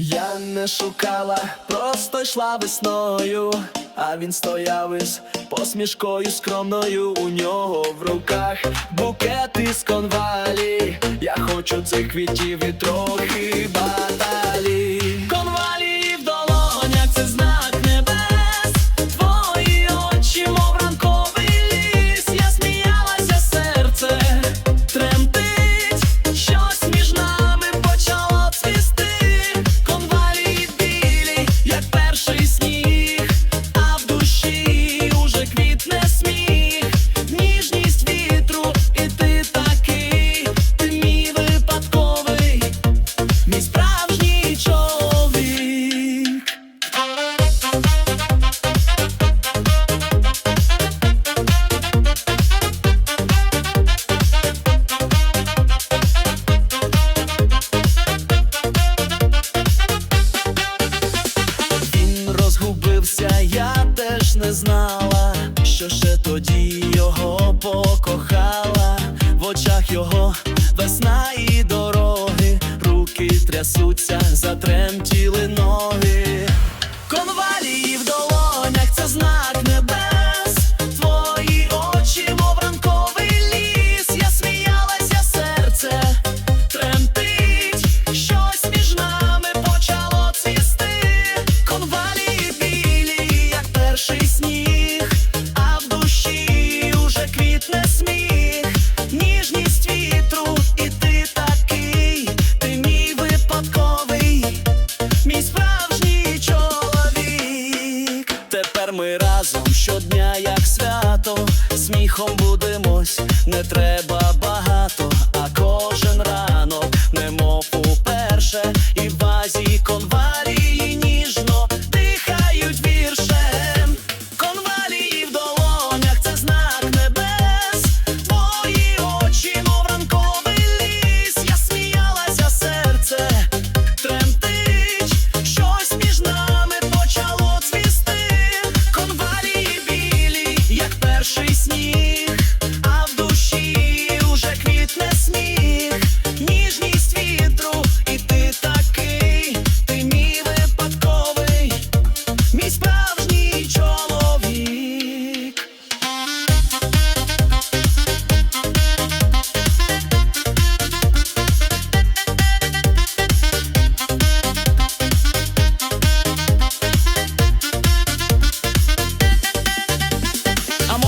Я не шукала, просто йшла весною, а він стояв із посмішкою скромною у нього в руках букет із конвалі. Я хочу цих квітів і трохи баталій. весна і дороги, руки трясуться, затремтіли ноги. Конвалії в долонях це знак. не. Тепер ми разом щодня, як свято, сміхом будемось, не треба багато.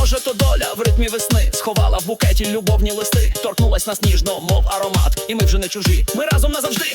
може, то доля в ритмі весни сховала в букеті любовні листи, торкнулась нас ніжно, мов аромат, і ми вже не чужі. Ми разом назавжди.